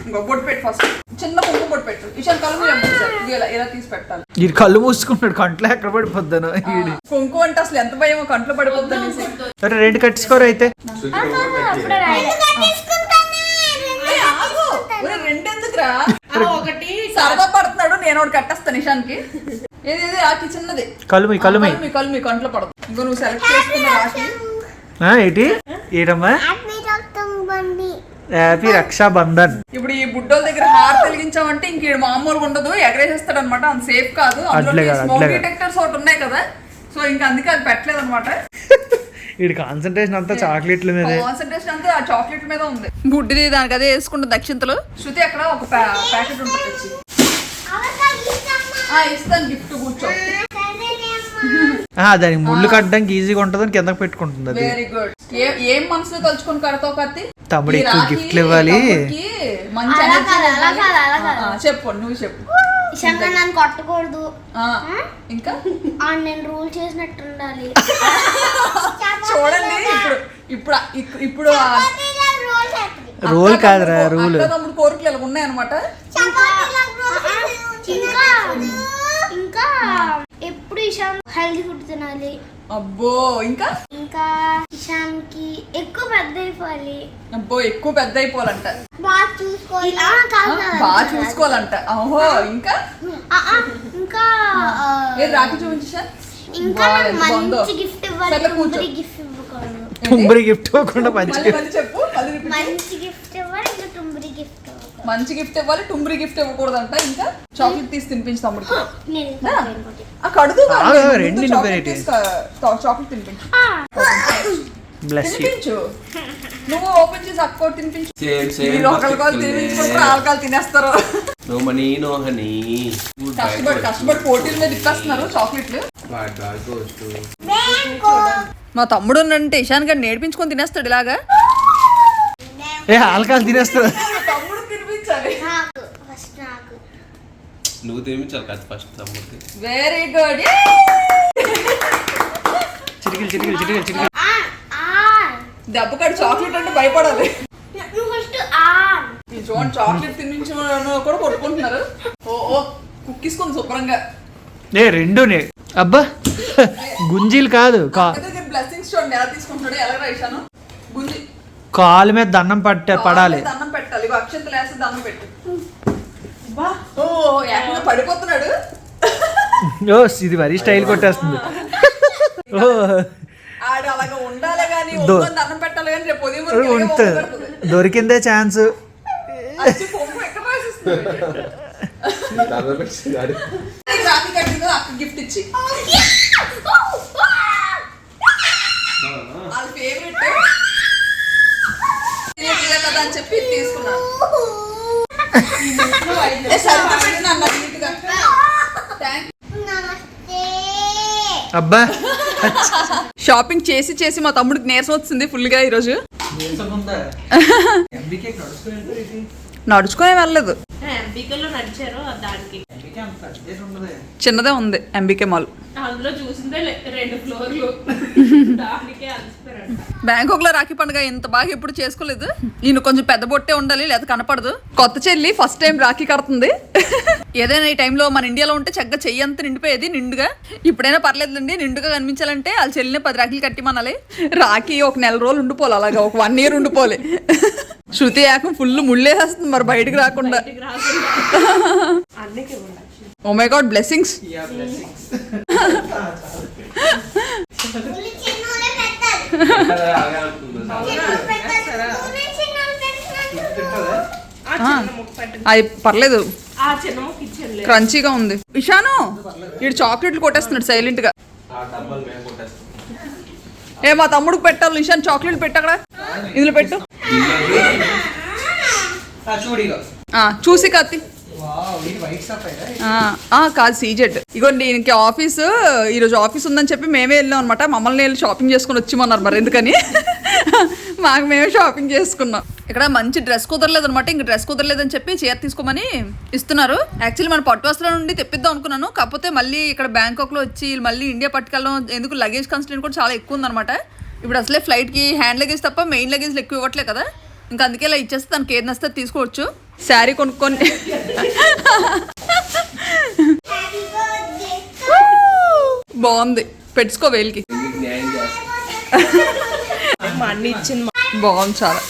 ఇంకో బొట్టు పెట్టు ఫస్ట్ చిన్న కుంకుమ బొట్టు పెట్టు. ఇషాన్ ఇది ఇలా ఇలా తీసి పెట్టాలి? ఈ కళ్ళు మూసుకుంటాడు కంట్లో ఎక్కడ పడిపోద్దాను కుంకుమ అంటే అసలు ఎంత భయమో కంట్లో పడిపోద్ది అనేసి. సరే రెండు కట్టుకోరు అయితే. ఒరే, రెండెందుకురా ఒకటి. సరదా పడుతున్నాడు. నేను ఒకటి కట్టేస్తాను నిషాన్కి. ఏది ఏది? రాఖీ చిన్నది కలుమి కలుమి కలుమి కలుమి కంట్లో పడదు. ఇంకో నువ్వు సెలెక్ట్ చేసుకున్న రాఖీ ఆ, ఏంటి? ఏటమ్మా? హ్యాపీ రక్షాబంధన్. ఇప్పుడు ఈ బుడ్డోల దగ్గర హార్ వెలిగించామంటే ఇంక ఈడు మామూలుగా ఉండదు ఎగరేసేస్తాడు అనమాట అంత సేఫ్ కాదు. అట్లే కాదు, స్మోక్. డిటెక్టర్స్ ఒకటి ఉన్నాయి కదా సో ఇంకా అందుకే అది పెట్టలేదు అనమాట వీడి కాన్సన్ట్రేషన్ అంతా చాక్లెట్ల మీదే. కాన్సన్ట్రేషన్ అంతా ఆ చాక్లెట్ మీద ఉంది. బుడ్డిది దానికి అదే వేసుకుంటుంది దక్షింతలు శృతి అక్కడ ఒక ప్యాకెట్ ఉంటుంది ఇస్తాను గిఫ్ట్ కూర్చో. దానికి ముళ్ళు కట్టడానికి ఈజీగా ఉంటుందని కిందకి పెట్టుకుంటుంది అది. వెరీ గుడ్ ఏం మనసులో తలుచుకొని కడతావు కత్తి? తమ్ముడు ఎక్కువ గిఫ్ట్లు ఇవ్వాలి. మంచి అలా energy కాదు, అలా ఇవ్వాలి. కాదు, అలా కాదు. ఆ, చెప్పు నువ్వు చెప్పు. శంకర్ నన్ను కొట్టకూడదు. ఆ, ఇంకా? ఆ నేను రూల్ చేసినట్టు ఉండాలి. చూడండి ఇప్పుడు ఇప్పుడు ఇప్పుడు రోల్ కాదురా రూల్. తమ్ముడు కోరికలు ఇలా ఉన్నాయన్నమాట? ఇంకా? ఇషాన్ హెల్తీ ఫుడ్ తినాలి. అబ్బో ఇంకా? ఇంకా ఇషాన్కి ఎక్కువ పెద్ద అయిపోవాలి. అబ్బో ఎక్కువ పెద్ద అయిపోవాలంట. బాగా చూసుకోవాలి. బాగా చూసుకోవాలంట. ఓహో ఇంకా? ఇంకా ఆ, ఏ రాఖీ చూపించా ఇంకా నాకు మంచి గిఫ్ట్ ఇవ్వాలి. సరే, కూర్చో. టుంబరి గిఫ్ట్ ఇవ్వకూడదు. గిఫ్ట్ ఇవ్వకుండా మంచి మళ్ళీ మళ్ళీ చెప్పు. మళ్ళీ repeat. మంచి గిఫ్ట్ ఇవ్వాలి ఇంకా టుంబరి గిఫ్ట్ ఇవ్వకూడదు మంచి గిఫ్ట్ ఇవ్వాలి టుమ్రి గిఫ్ట్ ఇవ్వకూడదు ఇంకా చాక్లెట్ తీసి తినిపించు తమ్ముడికి. రెండు చాక్లెట్ తినిపించు. నువ్వు ఓపెన్ చేసి అక్క తినిపించు. మీరు ఒకరి కాలు తినిపించుకుంటారు ఆల్కాలు తినేస్తారు. నో మనీ నో హనీ కష్టపడి కష్టపడి పోటీల మీద ఇప్పేస్తున్నారు చాక్లెట్లు మా తమ్ముడు అంటే ఇషాన్ గారు నేర్పించుకొని తినేస్తాడు ఇలాగా. ఏ ఆల్కహాల్ తినేస్తారు తమ్ముడు తినిపించాలి నాకు ఫస్ట్ నాకు. నువ్వు తినిపించాలి కదా ఫస్ట్ తమ్ముడికి వెరీ గుడ్ చిటికలు చిటికలు దెబ్బకాడు చాక్లెట్ అంటే భయపడాలి. నువ్వు ఫస్ట్ ఆ ఈ చూడండి చాక్లెట్ తినిపించడం కూడా కొట్టుకుంటున్నారు. ఓ ఓ కుక్కిసుకుంది శుభ్రంగా. ఏ రెండునే. అబ్బా గుంజీలు కాదు బ్లెస్సింగ్స్ చూడండి ఎలా ఎలా రైశాను. గుంజి. కాలు మీద దండం పట్ట పడాలి. దండం పెట్టు. బా. ఓ ఏకంగా పడిపోతున్నాడు. ఓ ఇది మరీ స్టైల్ కొట్టేస్తుంది. ఓ. ఆడు అలాగా ఉండాలి కానీ దండం పెట్టాలి కానీ రేపు ఉదయం. దొరికిందే ఛాన్స్. గిఫ్ట్ ఇచ్చి. వాళ్ళ ఫేవరెట్ కదా అని చెప్పి తీసుకున్నాను అబ్బా. షాపింగ్ చేసి చేసి మా తమ్ముడికి నీరసం వచ్చింది ఫుల్గా ఈరోజు. నడుచుకునే వెళ్ళలేదు దానికి చిన్నదే ఉంది ఎంబీకే మాల్. అందులో చూసిందే లే- రెండు ఫ్లోర్లు. దానికే అలసిపోయారంట బ్యాంకాక్లో రాఖీ పండుగ ఇంత బాగా ఎప్పుడు చేసుకోలేదు. ఈయన కొంచెం పెద్ద బొట్టే ఉండాలి లేదా కనపడదు. కొత్త చెల్లి ఫస్ట్ టైం రాఖీ కడుతుంది. ఏదైనా ఈ టైంలో మన ఇండియాలో ఉంటే చక్కగా చెయ్యి అంత నిండిపోయేది నిండుగా. ఇప్పుడైనా పర్లేదండి నిండుగా కనిపించాలంటే వాళ్ళ చెల్లిని పది రాఖీలు కట్టిమనాలి రాఖీ ఒక నెల రోజులు ఉండిపోవాలి అలాగా ఒక వన్ ఇయర్ ఉండిపోవాలి. శృతి ఏకం ఫుల్ ముళ్ళేసేస్తుంది మరి బయటకు రాకుండా. ఓ మై గాడ్ బ్లెస్సింగ్స్ అది పర్లేదు. క్రంచీగా ఉంది. ఇషాను వీడు చాక్లెట్లు కొట్టేస్తున్నాడు సైలెంట్గా ఏ మా తమ్ముడికి పెట్టాలి ఇషాన్ చాక్లెట్ పెట్టు అక్కడ. ఇందులో పెట్టు. చూసి కత్తి. కాదు సీజెడ్. ఇగో దీనికి ఆఫీస్ ఈరోజు ఆఫీస్ ఉందని చెప్పి మేమే వెళ్ళాం అనమాట మమ్మల్ని వెళ్ళి షాపింగ్ చేసుకుని వచ్చిమన్నారు మరి ఎందుకని? మాకు మేమే షాపింగ్ చేసుకున్నాం. ఇక్కడ మంచి డ్రెస్ కుదరలేదు అనమాట ఇంక డ్రెస్ కుదరలేదని చెప్పి చీర తీసుకోమని ఇస్తున్నారు. యాక్చువల్లీ మన పట్టు వస్త్రాల నుండి తెప్పిద్దాం అనుకున్నాను. కాకపోతే మళ్ళీ ఇక్కడ బ్యాంకాక్లో వచ్చి మళ్ళీ ఇండియా పట్టుకెళ్ళడం ఎందుకు లగేజ్ కన్స్టెంట్ కూడా చాలా ఎక్కువ ఉందన్నమాట. ఇప్పుడు అసలే ఫ్లైట్కి హ్యాండ్ లగేజ్ తప్ప మెయిన్ లగేజ్లు ఎక్కువ ఇవ్వట్లే కదా. ఇంకా అందుకే ఇలా ఇచ్చేస్తే తనకి ఏది నస్తే తీసుకోవచ్చు. శారీ కొనుక్కొని. బాగుంది. పెట్టుకో వేలికి. బాగుంది చాలా.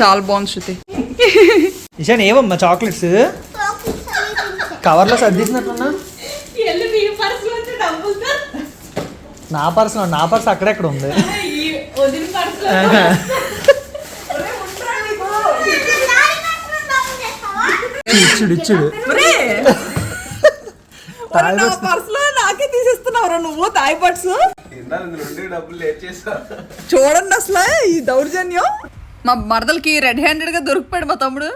చాలా బాగుంది శృతి. ఇషాన్ ఏమమ్మా చాక్లెట్స్? కవర్లో సర్దిసినట్టున్నా? డబ్బులు నా పర్స్ నా పర్స్ అక్కడెక్కడ ఉంది ఈ వదిన పర్స్ ఇచ్చుడు ఇచ్చుడు నాకే తీసేస్తున్నావురా నువ్వు తాయి పర్స్ చేసా చూడండి అసలు ఈ దౌర్జన్యం. మా మరదలకి రెడ్ హ్యాండెడ్గా దొరికిపోయాడు మా తమ్ముడు.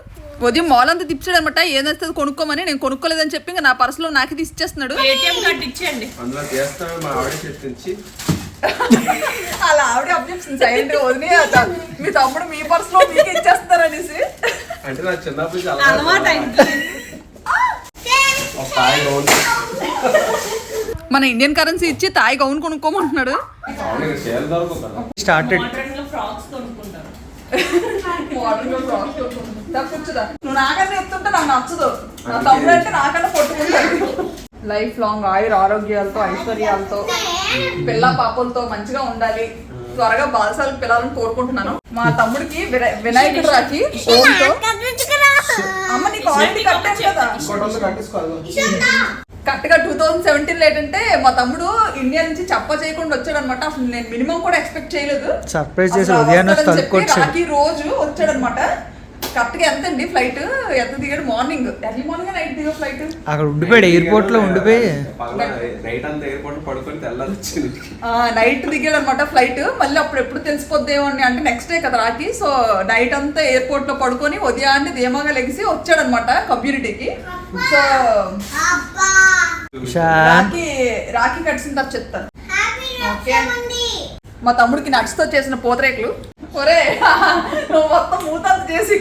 ఉదయం మాల్ అంతా తిప్పాడు అనమాట ఏదైతే కొనుక్కోమని నేను కొనుక్కోలేదని చెప్పి ఇంకా నా పర్సులో నాకే తీసి ఇచ్చేస్తున్నాడు ఏటీఎం కార్డు ఇచ్చేయండి. అందులో చేస్తాను మా ఆవిడ చెప్పించి అలా ఆవిడ అబ్జెక్షన్ సైలెంట్గా వదిలి మీ తమ్ముడు మీ పర్సులో మీకు ఇచ్చేస్తారనేసి అంటే నాకు చిన్నప్పటి నుంచి అలవాటు మన ఇండియన్ కరెన్సీ ఇచ్చి తాయి గౌన్ కొనుక్కోమంటున్నాడు. స్టార్టెడ్ మోడర్న్లో ఫ్రాక్స్ కొనుక్కుంటారు. నువ్వు నాకన్నా ఎత్తుంటే నాకు నచ్చదు. నా తమ్ముడు అంటే నాకన్నా పొట్టుకుంటాడు లైఫ్ లాంగ్ ఆయుర ఆరోగ్యాలతో ఐశ్వర్యాలతో పిల్ల పాపలతో మంచిగా ఉండాలి. త్వరగా బాలసాలు పిల్లలని కోరుకుంటున్నాను మా తమ్ముడికి విన- వినాయకుడు రాకి ఓంతో అమ్మ నీకు ఆల్రెడీ కట్టాను కదా. కరెక్ట్గా టూ థౌసండ్ సెవెంటీన్ ఏంటంటే మా తమ్ముడు ఇండియా నుంచి చెప్ప చేయకుండా వచ్చాడు అనమాట అసలు నేను మినిమం కూడా ఎక్స్పెక్ట్ చేయలేదు. చేసి. రాఖీ రోజు వచ్చాడు అనమాట కరెక్ట్గా ఎంత అండి ఫ్లైట్? ఎంత దిగాడు? మార్నింగ్. ఎర్లీ మార్నింగ్ నైట్ దిగా ఫ్లైట్. అక్కడ ఉండిపోయాడు ఎయిర్పోర్ట్లో ఉండిపోయి. నైట్ అంతా ఎయిర్పోర్ట్ పడుకొని తెల్లారి వచ్చింది. నైట్ దిగాడు అనమాట ఫ్లైట్. మళ్ళీ అప్పుడు ఎప్పుడు తెలిసిపోద్దేమో అంటే నెక్స్ట్ డే కదా రాకి సో నైట్ అంతా ఎయిర్పోర్ట్లో పడుకొని ఉదయాన్నే ధీమాగా లెగిసి వచ్చాడు అనమాట కమ్యూనిటీకి. సో రాఖీ రాఖీ కట్టిన తర్వాత చెప్తాను. మా తమ్ముడికి నట్స్తో చేసిన పూతరేకులు. ఒరే నువ్వు మొత్తం మూతంత చేసి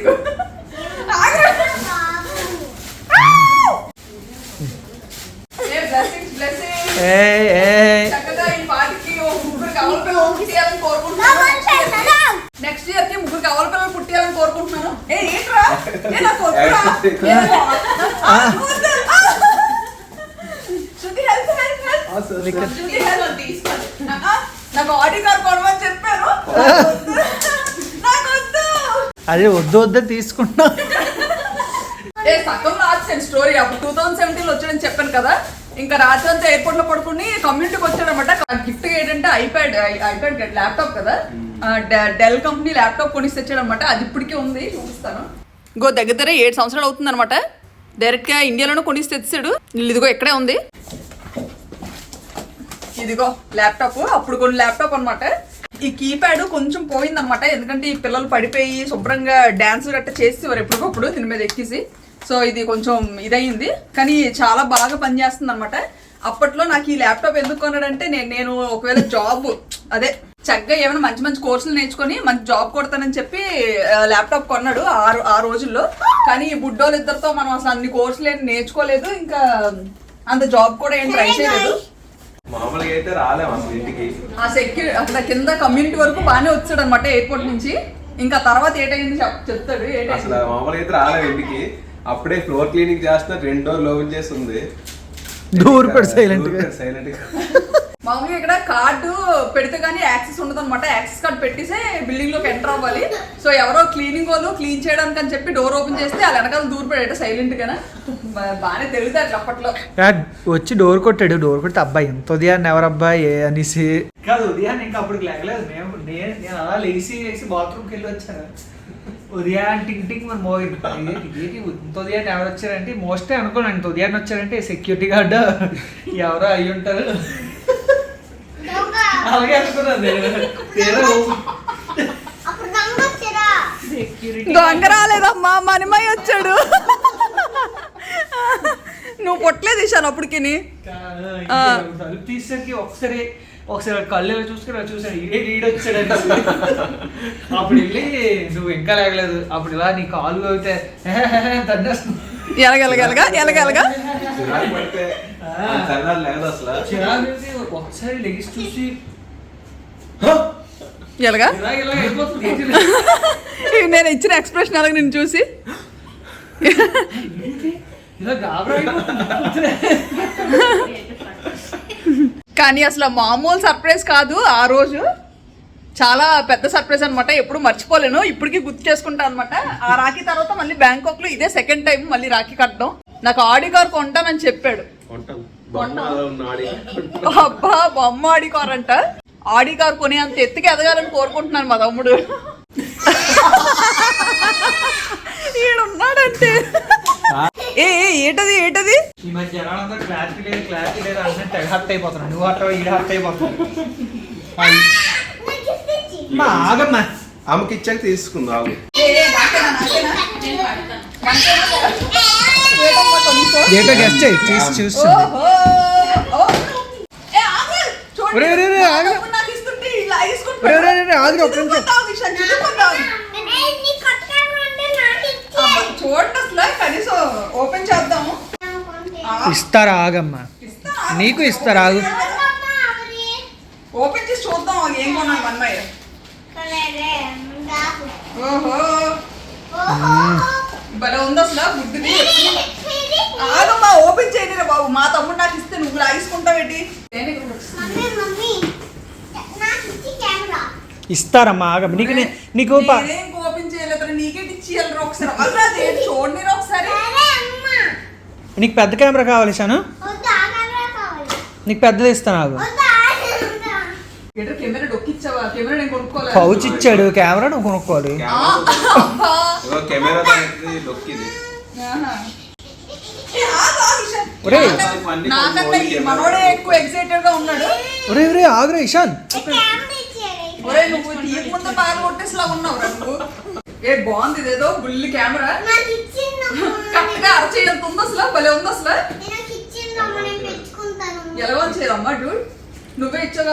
నెక్స్ట్ ఇయర్కి ముగ్గురు కవల పిల్లలు పుట్టియాలని కోరుకుంటున్నాను. ఏ ఏంట్రా. శృతి help, help. శృతి help. ఆ, నాకు ఆడి కార్ కొనమని చెప్పాను నాకు వద్దు. వద్దు అదే వద్దు వద్దని తీసుకున్నా ఏ సగం రాసిన స్టోరీ. అప్పుడు టూ థౌసండ్ సెవెంటీన్ వచ్చాడని చెప్పాను కదా. ఇంకా రాత్రి అంతా ఎయిర్పోర్ట్లో పడుకుని కమ్యూనిటీకి వచ్చాడనమాట. గిఫ్ట్ ఏంటంటే ఐప్యాడ్ ఐప్యాడ్ ల్యాప్టాప్ కదా. డెల్ కంపెనీ ల్యాప్టాప్ కొనిసి తెచ్చాడనమాట. అది ఇప్పటికే ఉంది చూపిస్తాను. ఇంకో దగ్గర దగ్గర ఏడు సంవత్సరాలు అవుతుంది అనమాట డైరెక్ట్గా ఇండియాలోనే కొనిసి తెచ్చాడు. ఇదిగో ఇక్కడే ఉంది. ఇదిగో ల్యాప్టాప్ అప్పుడు కొన్ని ల్యాప్టాప్ అన్నమాట. ఈ కీప్యాడ్ కొంచెం పోయిందన్నమాట. ఎందుకంటే ఈ పిల్లలు పడిపోయి శుభ్రంగా డాన్స్ గట్ట చేసేవారు ఎప్పటికప్పుడు దీని మీద ఎక్కిసి. సో ఇది కొంచెం ఇదయింది. కానీ చాలా బాగా పనిచేస్తుంది అనమాట అప్పట్లో నాకు ఈ ల్యాప్టాప్ ఎందుకు కొన్నాడంటే నేను నేను ఒకవేళ జాబ్ అదే చక్కగా ఏమైనా మంచి మంచి కోర్సులు నేర్చుకొని మంచి జాబ్ కొడతానని చెప్పి ల్యాప్టాప్ కొన్నాడు ఆ ఆ రోజుల్లో. కానీ ఈ బుడ్డోళ్ళిద్దరితో మనం అసలు అన్ని కోర్సులు ఏం నేర్చుకోలేదు. ఇంకా అంత జాబ్ కూడా ఏం ట్రై చేయలేదు. మామూలుగా అయితే రాలేము అసలు ఇంటికి. ఆ సెక్యూరి అక్కడ కింద కమ్యూనిటీ వరకు బాగానే వచ్చాడు అనమాట ఎయిర్పోర్ట్ నుంచి. ఇంకా తర్వాత ఏటైంది చెప్ చెప్తాడు అసలు ఏటైంది మామూలుగా అయితే రాలేము ఇంటికి. అప్పుడే ఫ్లోర్ క్లీనింగ్ చేస్తున్నా రెండు డోర్లు ఓపెన్ చేసి ఉంది దూరపడి సైలెంట్గా. సైలెంట్గా. మామూలుగా ఇక్కడ కార్డు పెడితే కానీ యాక్సెస్ ఉండదు అనమాట యాక్సెస్ కార్డు పెట్టేసే బిల్డింగ్లోకి ఎంటర్ అవ్వాలి. సో ఎవరో క్లీనింగ్ వాళ్ళు క్లీన్ చేయడానికి అని చెప్పి డోర్ ఓపెన్ చేస్తే వాళ్ళ వెనకాల దూరపడేట సైలెంట్ గానే? బా- బాగానే తెలుగుతారు అప్పట్లో. వచ్చి డోర్ కొట్టాడు. డోర్ కొడితే అబ్బాయి ఎంత ఉదయాన్ని ఎవరు అబ్బాయి అనేసి. కాదు ఉదయాన్ని ఇంకా అప్పుడు లేగలేదు నేను నేను నేను అలా లేచి లేచి బాత్రూమ్కి వెళ్ళి వచ్చాను. ఉదయం టింగ్ టింగ్ మన మోగింది ఏంటి ఏంటి ఇంత ఉదయాన్ని ఎవరు వచ్చారంటే మోస్ట్లీ అనుకోను ఇంత ఉదయాన్ని వచ్చారంటే సెక్యూరిటీ గార్డ్ ఎవరో అయ్యి ఉంటారు. దొంగ అలాగే అనుకున్నాను దొంగ రాలేదమ్మా మనిమయ్య వచ్చాడు. నువ్వు పొట్టలేదు ఇషాను అప్పటికి తీసేసరికి ఒకసారి ఒకసారి కళ్ళు చూసుకుని చూసాను ఇడే ఈడు వచ్చాడు అప్పుడు వెళ్ళి నువ్వు ఇంకా లేగలేదు అప్పుడు ఇలా నీ కాలు అయితే ఎలగెలగెలగా ఎలగెలగా. ఒకసారి లెగిసి చూసి ఎలగా? నేను ఇచ్చిన ఎక్స్ప్రెషన్ అలాగే నేను చూసి? ఇలా గాబరా అయిపోతుంది. కానీ అసలు మామూలు సర్ప్రైజ్ కాదు ఆ రోజు. చాలా పెద్ద సర్ప్రైజ్ అనమాట ఎప్పుడు మర్చిపోలేను. ఇప్పటికీ గుర్తు చేసుకుంటా అనమాట ఆ రాఖీ తర్వాత మళ్ళీ బ్యాంకాక్లో ఇదే సెకండ్ టైం మళ్ళీ రాఖీ కట్టడం. నాకు ఆడి కార్ కొంటానని చెప్పాడు. అబ్బా బొమ్మ ఆడి కార్ అంట. ఆడి కార్ కొని అంత ఎత్తుకి ఎదగాలని కోరుకుంటున్నాను మా తమ్ముడు. ఈడున్నాడంటే. ఏ ఏ, ఏంటది ఏంటది ఈ మధ్య జనాలంతా క్లారిటీ లేదు క్లారిటీ లేదు అంటే తెగ హర్ట్ అయిపోతున్నాడు నువ్వు హర్ట్ ఈడు హర్ట్ ఇచ్చి మా ఆగమ్మా ఆమెకి ఇచ్చాక తీసుకుందాం ఆగు. ఏ, ఏ, నాకేనా, నాకేనా? మనకేనా? ఏటమ్మా కొంచెం? డేటా గెస్ట్ చేయి చూసి చూస్తుంది ఓహో! ఓ! ఏ, ఆగు! చూడండి. ఒరే, ఒరే, ఒరే, ఆగు. ఒరే, ఒరే, ఒరే, ఆగు, ఒక్క నిమిషం. చిరుక్కుంటావు, నిషా, చిరుక్కుంటావు. ఏయ్, నీ కొత్త కెమెరా ఉంటే నాకు ఇచ్చి అబ్బా, చూడండి అసలు కనీసం ఓపెన్ చేద్దాము ఇస్తారా ఆగమ్మా. నీకు ఇస్తారా ఆగు. ఓపెన్ చేసి చూద్దాం అది ఏం కొన్నాను అన్నయ్య. ఓహో. భలే ఉంది అసలు ఇది. ఆగమ్మా ఓపెన్ చేయలేరా బాబు మా తమ్ముడు నాకు ఇస్తే నువ్వు లాగేసుకుంటావేంటి ఇస్తారమ్మా ఆగమ్మ నీకు నే- నీకు ప- నేనేం ఓపెన్ చేయలేదు నీకేంటి ఇచ్చేయాలరా ఒకసారి చూడండి ఒకసారి నీకు పెద్ద కెమెరా కావాలి కావాలి. నీకు పెద్దది ఇస్తాను కొనుక్కోలేదు పౌచ్ ఇచ్చాడు కెమెరా నువ్వు కొనుక్కోవాలి. ఒరే ఒరే ఆగురా ఇషాన్. నువ్వు తీయక ముందు బాగా కొట్టేసిలా ఉన్నావు నువ్వు. ఏ బాగుంది ఇదేదో బుల్లి కెమెరా. కరెక్ట్గా అరచేయంత ఉంది అసలు భలే ఉంది అసలు. ఎలా వచ్చేదమ్మా డూడ్ నువ్వే ఇచ్చావు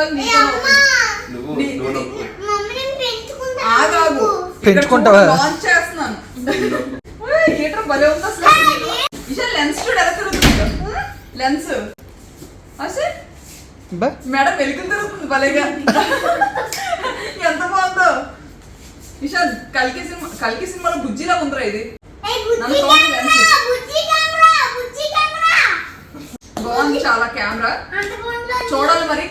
ఆగాగు పెంచుకుంటావా? లాంచ్ చేస్తున్నాను. ఏంట్రా భలే ఉంది అసలు. ఇషా లెన్స్ చూడు ఎలా తిరుగుతుంది. లెన్స్ అసలు. బా. మేడం వెలుగు తిరుగుతుంది భలేగా. ఇషాన్ కల్కి సినిమా కల్కి సినిమాలో బుజ్జిలా ఉందిరా ఇది. బాగుంది చాలా కెమెరా చూడాలి మరి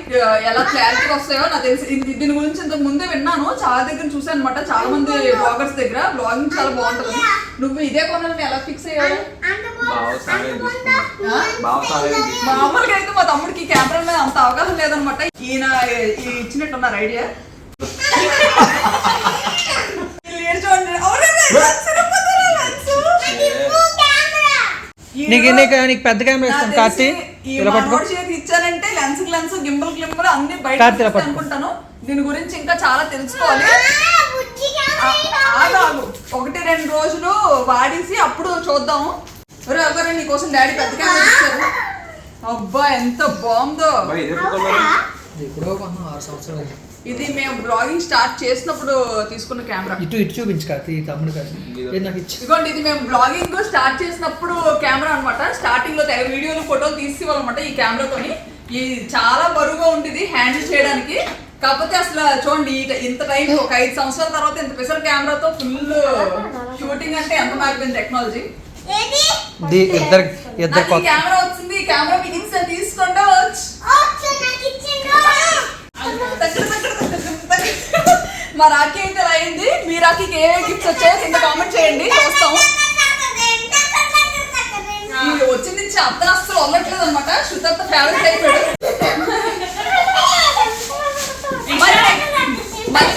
ఎలా క్లారిటీ వస్తాయో. నాకు తెలిసి దీని గురించి ఇంతకు ముందే విన్నాను. చాలా దగ్గర చూసాను అనమాట చాలా మంది బ్లాగర్స్ దగ్గర. బ్లాగింగ్ చాలా బాగుంటుంది. నువ్వు ఇదే కొనాలని ఎలా ఫిక్స్ అయ్యావు. మామూలుగా అయితే మా తమ్ముడికి కెమెరా మీద అంత అవగాహన లేదనమాట ఈయన ఈ ఇచ్చినట్టున్నారు ఐడియా నీకు నీకు నీకు పెద్ద కెమెరా ఇస్తాను కార్తీ? ఈ ఇలా పట్టుకో. ఇచ్చారంటే లెన్స్ లెన్స్ గింబల్ గింబల్ అన్ని బయట. అనుకుంటాను. దీని గురించి ఇంకా చాలా తెలుసుకోవాలి. ఒకటి రెండు రోజులు వాడేసి అప్పుడు చూద్దాం ఒరే అవ్వరే నీకోసం డాడీ పెద్ద కెమెరా ఇచ్చారు అబ్బా ఎంత బాగుందో. కొన్నాం ఆరు సంవత్సరాలు. ఇది మేము బ్లాగింగ్ స్టార్ట్ చేసినప్పుడు తీసుకున్న కెమెరా. ఇటు ఇటు చూపించు తమ్ముడు కాదు. నాకు ఇచ్చి. ఇదిగోండి ఇది మేము బ్లాగింగ్ స్టార్ట్ చేసినప్పుడు కెమెరా అన్నమాట. స్టార్టింగ్లో వీడియోలు ఫోటోలు తీసేవాళ్ళమాట ఈ కెమెరాతోని ఇది చాలా బరువుగా ఉండేది హ్యాండిల్ చేయడానికి. కాకపోతే అసలు చూడండి ఈ- ఇంత టైం ఒక ఐదు సంవత్సరాల తర్వాత ఇంత పెసర్ కెమెరాతో ఫుల్ షూటింగ్ అంటే ఎంత మారిపోయింది టెక్నాలజీ. ఇద్దరు ఇద్దరు కెమెరా వచ్చింది ఈ కెమెరా ఇస్తే తీసుకోండి మా రాఖీ అయితే ఇలా అయింది? మీ రాఖీకి ఏ గిఫ్ట్స్ వచ్చాయో కింద కామెంట్ చేయండి. చూస్తాం వచ్చింది అతను అస్సలు ఉండట్లేదు అనమాట శుద్ధత్త ఫేవరెట్ అయిపోయాడు. మరి